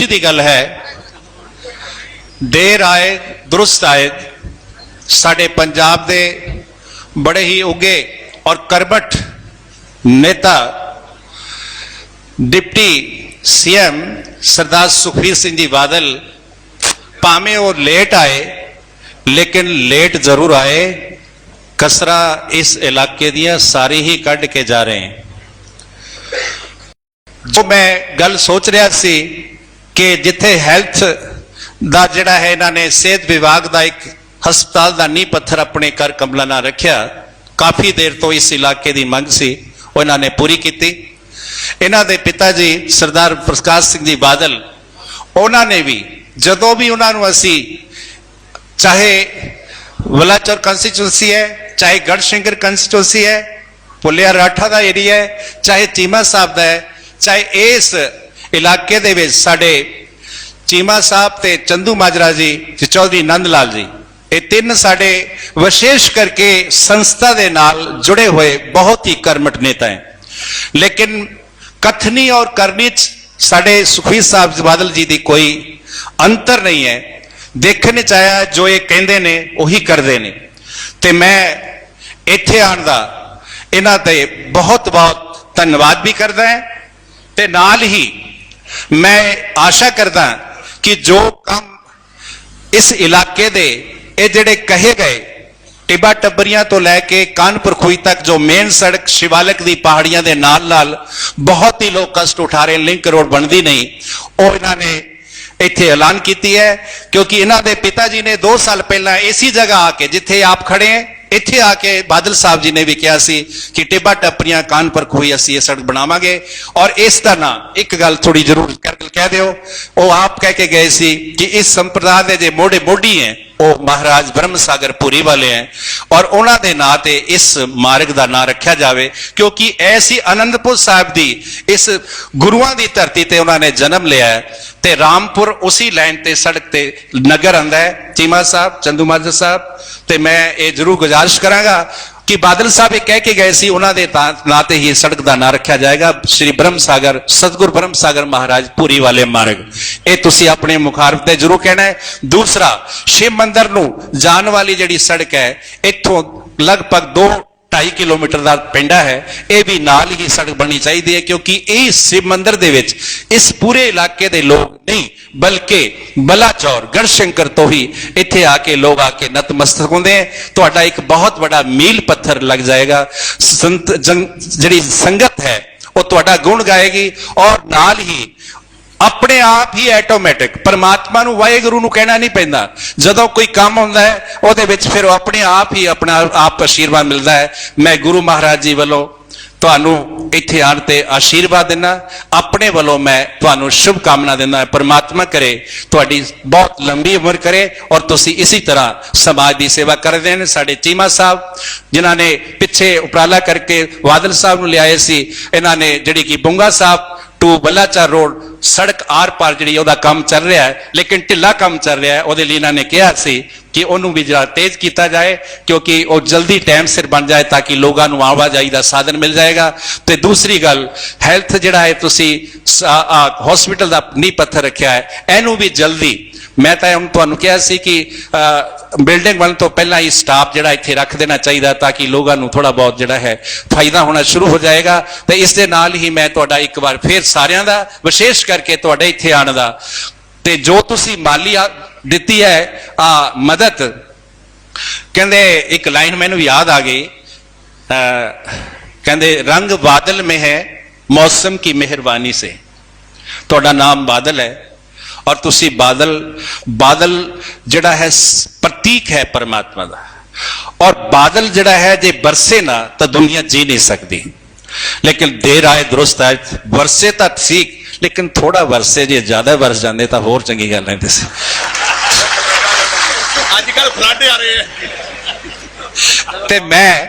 ਖੁਸ਼ੀ ਦੀ ਗੱਲ ਹੈ ਦੇਰ ਆਏ ਦਰੁਸਤ ਆਏ ਸਾਡੇ ਪੰਜਾਬ ਦੇ ਬੜੇ ਹੀ ਉੱਗੇ ਔਰ ਕਰਬਟ ਨੇਤਾ ਡਿਪਟੀ ਸੀਐਮ ਸਰਦਾਰ ਸੁਖਬੀਰ ਸਿੰਘ ਜੀ ਬਾਦਲ ਭਾਵੇਂ ਉਹ ਲੇਟ ਆਏ ਲੇਕਿਨ ਲੇਟ ਜ਼ਰੂਰ ਆਏ ਕਸਰਾ ਇਸ ਇਲਾਕੇ ਦੀਆਂ ਸਾਰੀ ਹੀ ਕੱਢ ਕੇ ਜਾ ਰਹੇ ਹਨ ਜੋ ਮੈਂ ਗੱਲ ਸੋਚ ਰਿਹਾ ਸੀ ਕਿ ਜਿੱਥੇ ਹੈਲਥ ਦਾ ਜਿਹੜਾ ਹੈ ਇਹਨਾਂ ਨੇ ਸਿਹਤ ਵਿਭਾਗ ਦਾ ਇੱਕ ਹਸਪਤਾਲ ਦਾ ਨੀਂਹ ਪੱਥਰ ਆਪਣੇ ਕਰ ਕਮਲਾ ਨਾਲ ਰੱਖਿਆ, ਕਾਫੀ ਦੇਰ ਤੋਂ ਇਸ ਇਲਾਕੇ ਦੀ ਮੰਗ ਸੀ, ਉਹ ਇਹਨਾਂ ਨੇ ਪੂਰੀ ਕੀਤੀ। ਇਹਨਾਂ ਦੇ ਪਿਤਾ ਜੀ ਸਰਦਾਰ ਪ੍ਰਕਾਸ਼ ਸਿੰਘ ਜੀ ਬਾਦਲ, ਉਹਨਾਂ ਨੇ ਵੀ ਜਦੋਂ ਵੀ ਉਹਨਾਂ ਨੂੰ ਅਸੀਂ ਚਾਹੇ ਵਲਾਚੌਰ ਕੰਸਟੀਚੁਐਂਸੀ ਹੈ, ਚਾਹੇ ਗੜਸ਼ਿੰਗਰ ਕੰਸਟੀਚੁਐਂਸੀ ਹੈ ਪੁੱਲਿਆ ਰਾਠਾ ਦਾ ਏਰੀਆ ਹੈ, ਚਾਹੇ ਚੀਮਾ ਸਾਹਿਬ ਦਾ ਹੈ, ਚਾਹੇ ਇਸ ਇਲਾਕੇ ਦੇ ਵਿੱਚ ਸਾਡੇ ਚੀਮਾ ਸਾਹਿਬ ਤੇ ਚੰਦੂ ਮਾਜਰਾ ਜੀ, ਤੇ ਚੌਧਰੀ ਨੰਦ ਲਾਲ ਜੀ, ਇਹ ਤਿੰਨ ਸਾਡੇ ਵਿਸ਼ੇਸ਼ ਕਰਕੇ ਸੰਸਥਾ ਦੇ ਨਾਲ ਜੁੜੇ ਹੋਏ ਬਹੁਤ ਹੀ ਕਰਮਟ ਨੇਤਾ ਹੈ। ਲੇਕਿਨ ਕਥਨੀ ਔਰ ਕਰਨੀ ਚ ਸਾਡੇ ਸੁਖਬੀਰ ਸਾਹਿਬ ਬਾਦਲ ਜੀ ਦੀ ਕੋਈ ਅੰਤਰ ਨਹੀਂ ਹੈ। ਦੇਖਣ ਚ ਆਇਆ ਜੋ ਇਹ ਕਹਿੰਦੇ ਨੇ, ਉਹੀ ਕਰਦੇ ਨੇ। ਤੇ ਮੈਂ ਇੱਥੇ ਆਉਣ ਦਾ ਇਹਨਾਂ ਤੇ ਬਹੁਤ ਬਹੁਤ ਧੰਨਵਾਦ ਵੀ ਕਰਦਾ ਹਾਂ। ਤੇ ਨਾਲ ਹੀ ਮੈਂ ਆਸ਼ਾ ਕਰਦਾ ਕਿ ਜੋ ਕੰਮ ਇਸ ਇਲਾਕੇ ਦੇ ਇਹ ਜਿਹੜੇ ਕਹੇ ਗਏ, ਟਿੱਬਾ ਟੱਬਰੀਆਂ ਤੋਂ ਲੈ ਕੇ ਕਾਨਪੁਰ ਖੂਈ ਤੱਕ ਜੋ ਮੇਨ ਸੜਕ ਸ਼ਿਵਾਲਕ ਦੀ ਪਹਾੜੀਆਂ ਦੇ ਨਾਲ ਨਾਲ ਬਹੁਤ ਹੀ ਲੋਕ ਕਸ਼ਟ ਉਠਾ ਰਹੇ ਲਿੰਕ ਰੋਡ ਬਣਦੀ ਨਹੀਂ, ਉਹ ਇਹਨਾਂ ਨੇ ਇੱਥੇ ਐਲਾਨ ਕੀਤੀ ਹੈ ਕਿਉਂਕਿ ਇਹਨਾਂ ਦੇ ਪਿਤਾ ਜੀ ਨੇ 2 ਸਾਲ ਪਹਿਲਾਂ ਇਸੀ ਜਗ੍ਹਾ ਆ ਕੇ ਜਿੱਥੇ ਆਪ ਖੜੇ ਹੈ ਇੱਥੇ ਆ ਕੇ ਬਾਦਲ ਸਾਹਿਬ ਜੀ ਨੇ ਵੀ ਕਿਹਾ ਸੀ ਕਿ ਟਿੱਬਾ ਟੱਪਰੀਆਂ ਕਾਨਪੁਰ ਖੂਈ ਅਸੀਂ ਇਹ ਸੜਕ ਬਣਾਵਾਂਗੇ। ਔਰ ਇਸ ਦਾ ਨਾਂ ਇੱਕ ਗੱਲ ਥੋੜੀ ਜ਼ਰੂਰ ਕਰਕੇ ਕਹਿ ਦਿਓ। ਉਹ ਆਪ ਕਹਿ ਕੇ ਗਏ ਸੀ ਕਿ ਇਸ ਸੰਪਰਦਾਇ ਦੇ ਜੇ ਮੋਢੇ ਮੋਢੀ ਹੈ। ਉਹ ਮਹਾਰਾਜ ਬ੍ਰਹਮ ਸਾਗਰ ਪੁਰੀ ਵਾਲੇ ਹੈ ਔਰ ਉਹਨਾਂ ਦੇ ਨਾਂ ਤੇ ਇਸ ਮਾਰਗ ਦਾ ਨਾਂ ਰੱਖਿਆ ਜਾਵੇ, ਕਿਉਂਕਿ ਐਸੀ ਅਨੰਦਪੁਰ ਸਾਹਿਬ ਦੀ ਇਸ ਗੁਰੂਆਂ ਦੀ ਧਰਤੀ ਤੇ ਉਹਨਾਂ ਨੇ ਜਨਮ ਲਿਆ ਹੈ ਤੇ ਰਾਮਪੁਰ ਉਸੇ ਲਾਈਨ ਤੇ ਸੜਕ ਤੇ ਨਗਰ ਆਂਦਾ ਹੈ। ਚੀਮਾ ਸਾਹਿਬ ਚੰਦੂ ਮਾਜਰਾ ਸਾਹਿਬ, ਤੇ ਮੈਂ ਇਹ ਜ਼ਰੂਰ ਗੁਜ਼ਾਰਿਸ਼ ਕਰਾਂਗਾ ਕਿ ਬਾਦਲ ਸਾਹਿਬ ਇਹ ਕਹਿ ਕੇ ਗਏ ਸੀ, ਉਹਨਾਂ ਦੇ ਨਾਂ ਤੇ ਹੀ ਸੜਕ ਦਾ ਨਾਂ ਰੱਖਿਆ ਜਾਏਗਾ। ਸ੍ਰੀ ਬ੍ਰਹਮ ਸਾਗਰ, ਸਤਗੁਰ ਬ੍ਰਹਮ ਸਾਗਰ ਮਹਾਰਾਜ, ਪੂਰੀ ਵਾਲੇ ਮਾਰਗ। ਇਹ ਤੁਸੀਂ ਆਪਣੇ ਮੁਖਾਰਬ ਤੇ ਜ਼ਰੂਰ ਕਹਿਣਾ ਹੈ। ਦੂਸਰਾ, ਸ਼ਿਵ ਮੰਦਰ ਨੂੰ ਜਾਣ ਵਾਲੀ ਜਿਹੜੀ ਸੜਕ ਹੈ, ਇੱਥੋਂ ਲਗਭਗ 2 2.5 ਕਿਲੋਮੀਟਰ ਦਾ ਪਿੰਡਾ ਹੈ, ਇਹ ਵੀ ਨਾਲ ਹੀ ਸੜਕ ਬਣਨੀ ਚਾਹੀਦੀ ਹੈ, ਕਿਉਂਕਿ ਇਹ ਸ਼ਿਵ ਮੰਦਿਰ ਦੇ ਵਿੱਚ ਇਸ ਪੂਰੇ ਇਲਾਕੇ ਦੇ ਲੋਕ ਨਹੀਂ, ਬਲਕਿ ਬਲਾਚੌਰ ਗੜਸ਼ੰਕਰ ਤੋਂ ਹੀ ਇੱਥੇ ਆ ਕੇ ਲੋਕ ਆ ਕੇ ਨਤਮਸਤਕ ਹੁੰਦੇ ਹੈ। ਤੁਹਾਡਾ ਇੱਕ ਬਹੁਤ ਵੱਡਾ ਮੀਲ ਪੱਥਰ ਲੱਗ ਜਾਏਗਾ। ਸੰਤ ਜਿਹੜੀ ਸੰਗਤ ਹੈ, ਉਹ ਤੁਹਾਡਾ ਗੁਣ ਗਾਏਗੀ ਔਰ ਨਾਲ ਹੀ ਆਪਣੇ ਆਪ ਹੀ ਆਟੋਮੈਟਿਕ ਪਰਮਾਤਮਾ ਨੂੰ ਵਾਹਿਗੁਰੂ ਨੂੰ ਕਹਿਣਾ ਨਹੀਂ ਪੈਂਦਾ। ਜਦੋਂ ਕੋਈ ਕੰਮ ਹੁੰਦਾ ਹੈ, ਉਹਦੇ ਵਿੱਚ ਫਿਰ ਉਹ ਆਪਣੇ ਆਪ ਹੀ ਆਪਣਾ ਆਪ ਆਸ਼ੀਰਵਾਦ ਮਿਲਦਾ ਹੈ। ਮੈਂ ਗੁਰੂ ਮਹਾਰਾਜ ਜੀ ਵੱਲੋਂ ਤੁਹਾਨੂੰ ਇੱਥੇ ਆਣ ਤੇ ਆਸ਼ੀਰਵਾਦ ਦਿੰਦਾ। ਆਪਣੇ ਵੱਲੋਂ ਮੈਂ ਤੁਹਾਨੂੰ ਸ਼ੁਭ ਕਾਮਨਾ ਦਿੰਦਾ ਪਰਮਾਤਮਾ ਕਰੇ, ਤੁਹਾਡੀ ਬਹੁਤ ਲੰਬੀ ਉਮਰ ਕਰੇ ਔਰ ਤੁਸੀਂ ਇਸੇ ਤਰ੍ਹਾਂ ਸਮਾਜ ਦੀ ਸੇਵਾ ਕਰਦੇ ਨੇ। ਸਾਡੇ ਚੀਮਾ ਸਾਹਿਬ, ਜਿਨ੍ਹਾਂ ਨੇ ਪਿੱਛੇ ਉਪਰਾਲਾ ਕਰਕੇ ਬਾਦਲ ਸਾਹਿਬ ਨੂੰ ਲਿਆਏ ਸੀ, ਇਹਨਾਂ ਨੇ ਜਿਹੜੀ ਕਿ ਬੁੰਗਾ ਸਾਹਿਬ ਟੂ ਬੱਲਾਚਾਰ ਰੋਡ, ਸੜਕ ਆਰ ਪਾਰ ਜਿਹੜੀ ਉਹਦਾ ਕੰਮ ਚੱਲ ਰਿਹਾ ਹੈ, ਲੇਕਿਨ ਢਿੱਲਾ ਕੰਮ ਚੱਲ ਰਿਹਾ ਹੈ। ਉਹਦੇ ਲਈ ਇਹਨਾਂ ਨੇ ਕਿਹਾ ਸੀ ਕਿ ਉਹਨੂੰ ਵੀ ਜਰਾ ਤੇਜ਼ ਕੀਤਾ ਜਾਏ, ਕਿਉਂਕਿ ਉਹ ਜਲਦੀ ਟਾਈਮ ਸਿਰ ਬਣ ਜਾਏ ਤਾਂ ਕਿ ਲੋਕਾਂ ਨੂੰ ਆਵਾਜਾਈ ਦਾ ਸਾਧਨ ਮਿਲ ਜਾਏਗਾ। ਤੇ ਦੂਸਰੀ ਗੱਲ, ਹੈਲਥ ਜਿਹੜਾ ਹੈ, ਤੁਸੀਂ ਹਸਪੀਟਲ ਦਾ ਨੀਂਹ ਪੱਥਰ ਰੱਖਿਆ ਹੈ, ਇਹਨੂੰ ਵੀ ਜਲਦੀ ਮੈਂ ਤਾਂ ਹੁਣ ਤੁਹਾਨੂੰ ਕਿਹਾ ਸੀ ਕਿ ਬਿਲਡਿੰਗ ਬਣਨ ਤੋਂ ਪਹਿਲਾਂ ਹੀ ਸਟਾਫ ਜਿਹੜਾ ਇੱਥੇ ਰੱਖ ਦੇਣਾ ਚਾਹੀਦਾ ਤਾਂ ਕਿ ਲੋਕਾਂ ਨੂੰ ਥੋੜਾ ਬਹੁਤ ਜਿਹੜਾ ਹੈ ਫਾਇਦਾ ਹੋਣਾ ਸ਼ੁਰੂ ਹੋ ਜਾਏਗਾ। ਤੇ ਇਸ ਦੇ ਨਾਲ ਹੀ ਮੈਂ ਤੁਹਾਡਾ ਇੱਕ ਵਾਰ ਫੇਰ ਸਾਰਿਆਂ ਦਾ, ਵਿਸ਼ੇਸ਼ ਕਰਕੇ ਤੁਹਾਡੇ ਇੱਥੇ ਆਣ ਦਾ। ਤੇ ਜੋ ਤੁਸੀਂ ਮਾਲੀ ਦਿੱਤੀ ਹੈ, ਆ ਮਦਦ, ਕਹਿੰਦੇ ਇੱਕ ਲਾਈਨ ਮੈਨੂੰ ਯਾਦ ਆ ਗਈ। ਕਹਿੰਦੇ, ਰੰਗ ਬਾਦਲ ਮੇ ਹੈ, ਮੌਸਮ ਕੀ ਮਿਹਰਬਾਨੀ ਸੇ। ਤੁਹਾਡਾ ਨਾਮ ਬਾਦਲ ਹੈ। ਔਰ ਤੁਸੀਂ ਬਾਦਲ ਬਾਦਲ ਜਿਹੜਾ ਹੈ ਪ੍ਰਤੀਕ ਹੈ ਪਰਮਾਤਮਾ ਦਾ। ਔਰ ਬਾਦਲ ਜਿਹੜਾ ਹੈ ਜੇ ਬਰਸੇ ਨਾ ਤਾਂ ਦੁਨੀਆ ਜੀ ਨਹੀਂ ਸਕਦੀ। ਲੇਕਿਨ ਦੇਰ ਆਏ ਦਰੁਸਤ ਆਏ ਵਰਸੇ ਤਾਂ ਠੀਕ ਲੇਕਿਨ ਥੋੜਾ ਵਰਸੇ ਜੇ ਜ਼ਿਆਦਾ ਵਰਸ ਜਾਂਦੇ ਤਾਂ ਹੋਰ ਚੰਗੀ ਗੱਲ ਰਹਿੰਦੀ ਸੀ। ਅੱਜ ਕੱਲ ਫਲੱਡ ਆ ਰਹੇ ਆ ਤੇ ਮੈਂ